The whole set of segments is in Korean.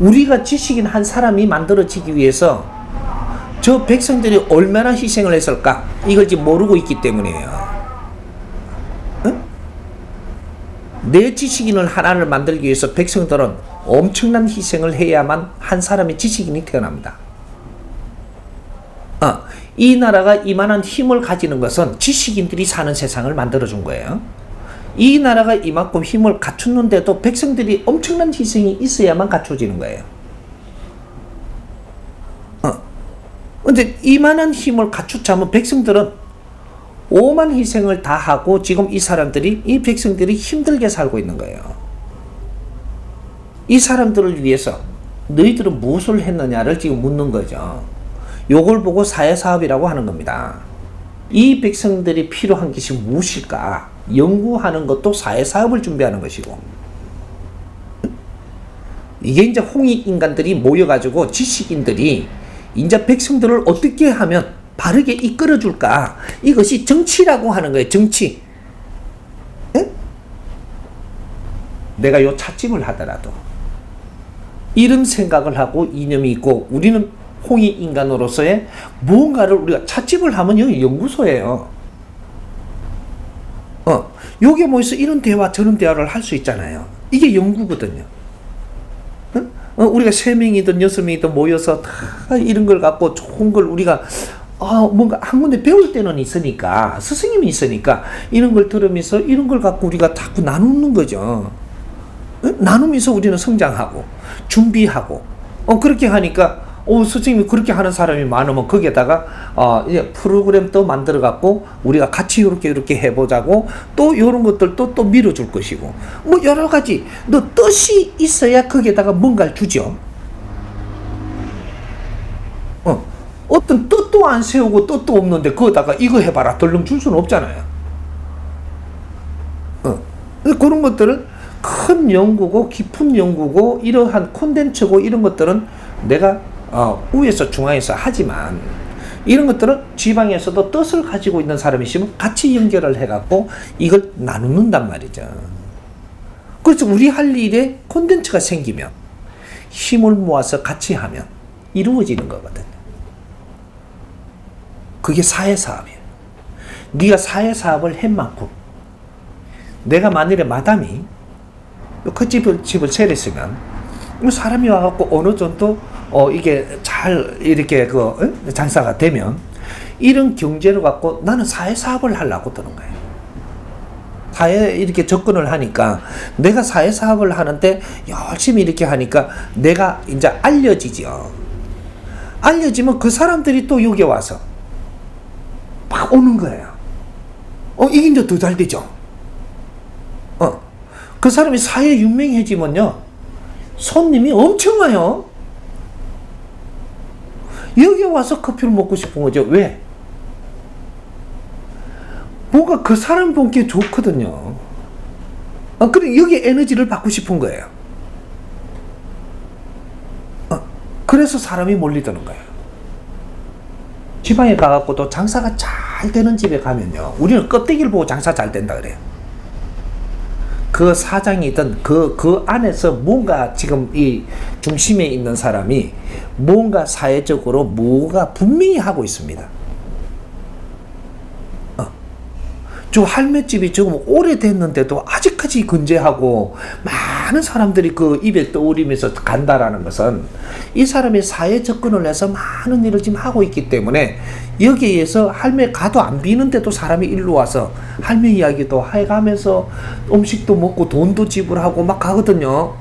우리가 지식인 한 사람이 만들어지기 위해서 저 백성들이 얼마나 희생을 했을까 이걸 지금 모르고 있기 때문이에요. 응? 내 지식인을 하나를 만들기 위해서 백성들은 엄청난 희생을 해야만 한 사람의 지식인이 태어납니다. 어, 이 나라가 이만한 힘을 가지는 것은 지식인들이 사는 세상을 만들어준 거예요. 이 나라가 이만큼 힘을 갖췄는데도 백성들이 엄청난 희생이 있어야만 갖춰지는 거예요. 어. 근데 이만한 힘을 갖추자면 백성들은 오만 희생을 다 하고 지금 이 사람들이 이 백성들이 힘들게 살고 있는 거예요. 이 사람들을 위해서 너희들은 무엇을 했느냐를 지금 묻는 거죠. 요걸 보고 사회사업이라고 하는 겁니다. 이 백성들이 필요한 것이 무엇일까? 연구하는 것도 사회사업을 준비하는 것이고. 이게 이제 홍익 인간들이 모여가지고 지식인들이 이제 백성들을 어떻게 하면 바르게 이끌어줄까? 이것이 정치라고 하는 거예요, 정치. 에? 내가 요 찻집을 하더라도 이런 생각을 하고 이념이 있고 우리는 홍익 인간으로서의 무언가를 우리가 찻집을 하면 여기 연구소예요. 어, 요게 모여서 이런 대화 저런 대화를 할 수 있잖아요. 이게 연구거든요. 어? 어, 우리가 세 명이든 여섯 명이든 모여서 다 이런 걸 갖고 좋은 걸 우리가 아, 뭔가 한 군데 배울 때는 있으니까 스승님이 있으니까 이런 걸 들으면서 이런 걸 갖고 우리가 자꾸 나누는 거죠. 어? 나누면서 우리는 성장하고 준비하고 어 그렇게 하니까 오 선생님이 그렇게 하는 사람이 많으면 거기에다가 어 이제 프로그램 또 만들어 갖고 우리가 같이 이렇게 이렇게 해보자고 또 이런 것들도 또 밀어줄 것이고 뭐 여러 가지 너 뜻이 있어야 거기에다가 뭔가를 주죠. 어 어떤 뜻도 안 세우고 뜻도 없는데 거기다가 이거 해봐라 덜렁 줄 수는 없잖아요. 어 그런 것들은 큰 연구고 깊은 연구고 이러한 콘텐츠고 이런 것들은 내가 어, 위에서 중앙에서 하지만 이런 것들은 지방에서도 뜻을 가지고 있는 사람이 있으면 같이 연결을 해갖고 이걸 나누는단 말이죠. 그래서 우리 할 일에 콘텐츠가 생기면 힘을 모아서 같이 하면 이루어지는 거거든요. 그게 사회사업이에요. 네가 사회사업을 한 만큼 내가 만일에 마담이 그 집을, 집을 차렸으면 사람이 와갖고 어느 정도 어 이게 잘 이렇게 그 어? 장사가 되면 이런 경제를 갖고 나는 사회 사업을 하려고 드는 거예요. 사회에 이렇게 접근을 하니까 내가 사회 사업을 하는데 열심히 이렇게 하니까 내가 이제 알려지죠. 알려지면 그 사람들이 또 여기 와서 막 오는 거예요. 어, 이게 이제 더 잘 되죠. 어, 그 사람이 사회 유명해지면요. 손님이 엄청 와요. 여기 와서 커피를 먹고 싶은 거죠. 왜? 뭔가 그 사람 본게 좋거든요. 아, 그래, 여기 에너지를 받고 싶은 거예요. 아, 그래서 사람이 몰리드는 거예요. 지방에 가갖고도 장사가 잘 되는 집에 가면요. 우리는 껍데기를 보고 장사 잘 된다 그래요. 그 사장이든 그, 그 안에서 뭔가 지금 이 중심에 있는 사람이 뭔가 사회적으로 뭐가 분명히 하고 있습니다. 어. 저 할매집이 지금 오래됐는데도 아직까지 건재하고 많은 사람들이 그 입에 떠오르면서 간다라는 것은 이 사람이 사회 접근을 해서 많은 일을 지금 하고 있기 때문에 여기에서 할매 가도 안 비는데도 사람이 일로 와서 할매 이야기도 해가면서 음식도 먹고 돈도 지불하고 막 가거든요.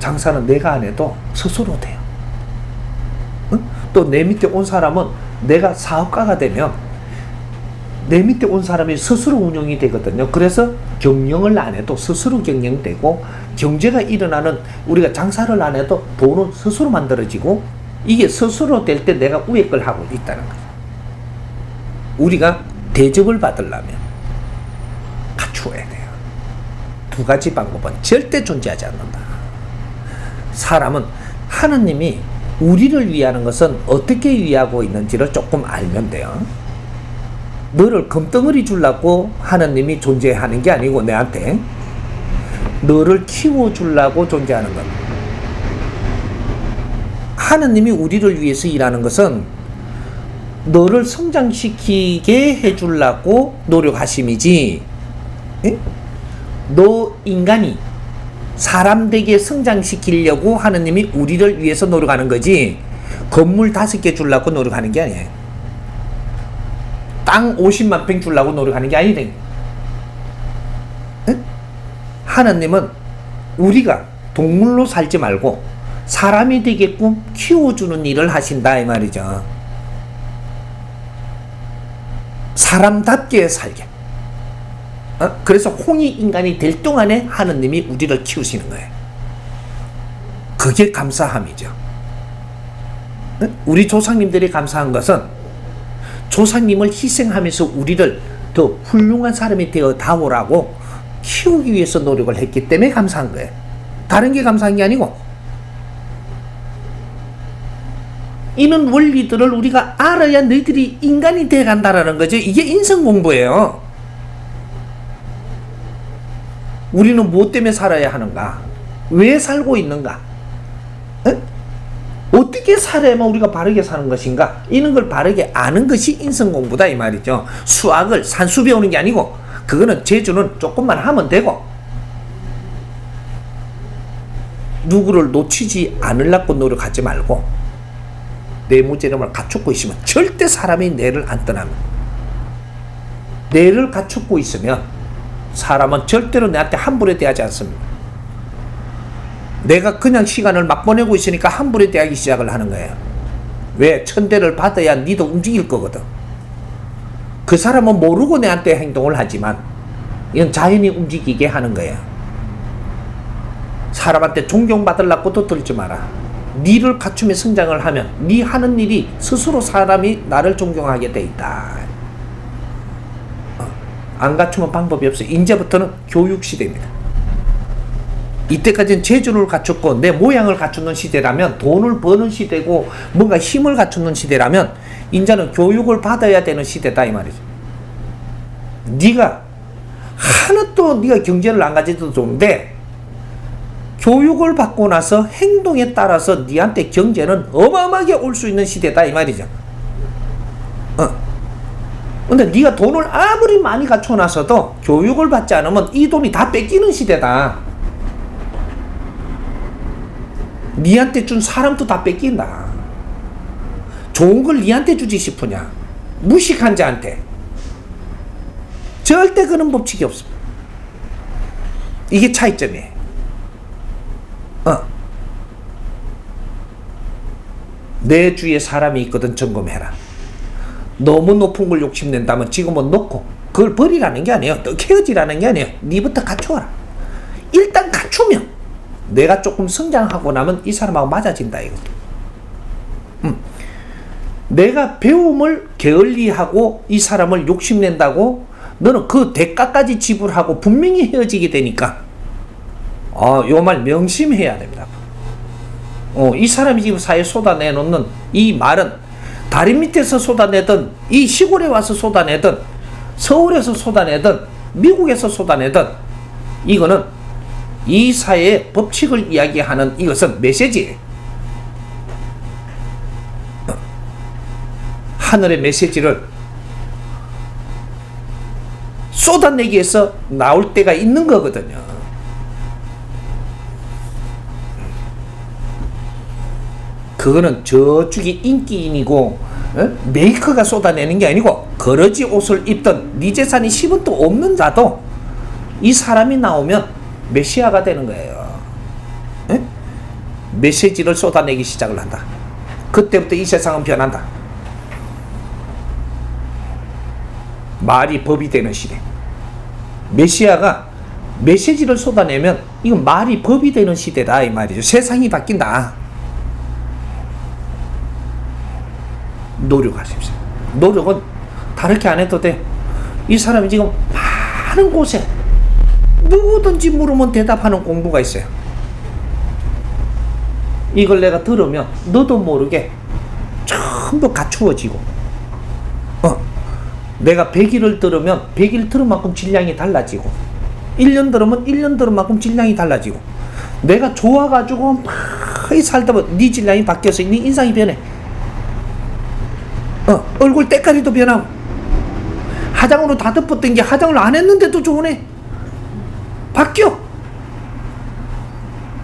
장사는 내가 안 해도 스스로 돼요. 또내 밑에 온 사람은 내가 사업가가 되면 내 밑에 온 사람이 스스로 운영이 되거든요. 그래서 경영을 안 해도 스스로 경영되고 경제가 일어나는 우리가 장사를 안 해도 돈은 스스로 만들어지고 이게 스스로 될 때 내가 위에 걸 하고 있다는 거죠. 우리가 대접을 받으려면 갖추어야 돼요. 두 가지 방법은 절대 존재하지 않는다. 사람은 하나님이 우리를 위하는 것은 어떻게 위하고 있는지를 조금 알면 돼요. 너를 금덩어리 주려고 하나님이 존재하는 게 아니고 내한테 너를 키워주려고 존재하는 것. 하느님이 우리를 위해서 일하는 것은 너를 성장시키게 해주려고 노력하심이지. 예? 너 인간이 사람 되게 성장시키려고 하느님이 우리를 위해서 노력하는 거지. 건물 다섯 개 주려고 노력하는 게 아니에요. 땅 50만 평 주려고 노력하는 게 아니래. 예? 하나님은 우리가 동물로 살지 말고 사람이 되게끔 키워주는 일을 하신다 이 말이죠. 사람답게 살게. 어? 그래서 홍이 인간이 될 동안에 하느님이 우리를 키우시는 거예요. 그게 감사함이죠. 어? 우리 조상님들이 감사한 것은 조상님을 희생하면서 우리를 더 훌륭한 사람이 되어 다오라고 키우기 위해서 노력을 했기 때문에 감사한 거예요. 다른 게 감사한 게 아니고 이런 원리들을 우리가 알아야 너희들이 인간이 돼 간다라는 거죠. 이게 인성 공부예요. 우리는 무엇 때문에 살아야 하는가? 왜 살고 있는가? 에? 어떻게 살아야만 우리가 바르게 사는 것인가? 이런 걸 바르게 아는 것이 인성 공부다 이 말이죠. 수학을 산수 배우는 게 아니고 그거는 재주는 조금만 하면 되고 누구를 놓치지 않으려고 노력하지 말고 내 무죄름을 갖추고 있으면 절대 사람이 내를 안 떠납니다. 내를 갖추고 있으면 사람은 절대로 내한테 함부로 대하지 않습니다. 내가 그냥 시간을 막 보내고 있으니까 함부로 대하기 시작을 하는 거예요. 왜? 천대를 받아야 니도 움직일 거거든. 그 사람은 모르고 내한테 행동을 하지만 이건 자연히 움직이게 하는 거예요. 사람한테 존경받으려고도 들지 마라. 니를 갖추며 성장을 하면 니 하는 일이 스스로 사람이 나를 존경하게 돼 있다. 어, 안 갖추면 방법이 없어. 이제부터는 교육 시대입니다. 이때까지는 재주를 갖췄고 내 모양을 갖추는 시대라면 돈을 버는 시대고 뭔가 힘을 갖추는 시대라면 인자는 교육을 받아야 되는 시대다 이 말이죠. 네가 하나도 네가 경제를 안 가져도 좋은데 교육을 받고 나서 행동에 따라서 네한테 경제는 어마어마하게 올 수 있는 시대다 이 말이죠. 어. 근데 네가 돈을 아무리 많이 갖춰 놔서도 교육을 받지 않으면 이 돈이 다 뺏기는 시대다. 니한테 준 사람도 다 뺏긴다. 좋은 걸 니한테 주지 싶으냐? 무식한 자한테. 절대 그런 법칙이 없습니다. 이게 차이점이에요. 어. 내 주위에 사람이 있거든 점검해라. 너무 높은 걸 욕심낸다면 지금은 놓고 그걸 버리라는 게 아니에요. 또 헤어지라는 게 아니에요. 니부터 갖춰라. 일단 내가 조금 성장하고 나면 이 사람하고 맞아진다 이거. 음. 내가 배움을 게을리하고 이 사람을 욕심낸다고 너는 그 대가까지 지불하고 분명히 헤어지게 되니까 어, 요 말 명심해야 됩니다. 어, 이 사람이 지금 사회에 쏟아내놓는 이 말은 다리 밑에서 쏟아내든 이 시골에 와서 쏟아내든 서울에서 쏟아내든 미국에서 쏟아내든 이거는 이 사회의 법칙을 이야기하는 이것은 메시지예요. 어. 하늘의 메시지를 쏟아내기 위해서 나올 때가 있는 거거든요. 그거는 저쪽이 인기인이고 어? 메이커가 쏟아내는 게 아니고 거러지 옷을 입던 네 재산이 10원도 없는 자도 이 사람이 나오면 메시아가 되는 거예요. 에? 메시지를 쏟아내기 시작을 한다. 그때부터 이 세상은 변한다. 말이 법이 되는 시대. 메시아가 메시지를 쏟아내면 이건 말이 법이 되는 시대다 이 말이죠. 세상이 바뀐다. 노력하십시오. 노력은 다르게 안 해도 돼. 이 사람이 지금 많은 곳에 누구든지 물으면 대답하는 공부가 있어요. 이걸 내가 들으면 너도 모르게 전부 갖추어지고 어, 내가 100일을 들으면 100일 들은 만큼 질량이 달라지고 1년 들으면 1년 들은 만큼 질량이 달라지고 내가 좋아가지고 막 살다 보면 네 질량이 바뀌어서 네 인상이 변해 어, 얼굴 때까지도 변하고 화장으로 다 덮었던 게 화장을 안 했는데도 좋으네 바뀌어.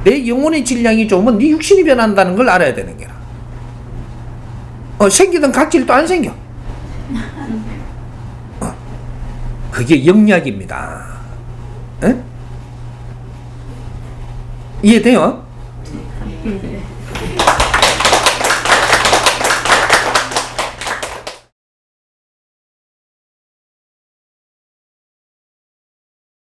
내 영혼의 질량이 좋으면 네 육신이 변한다는 걸 알아야 되는 게라. 어, 생기던 각질도 안 생겨. 어, 그게 영약입니다. 에? 이해돼요?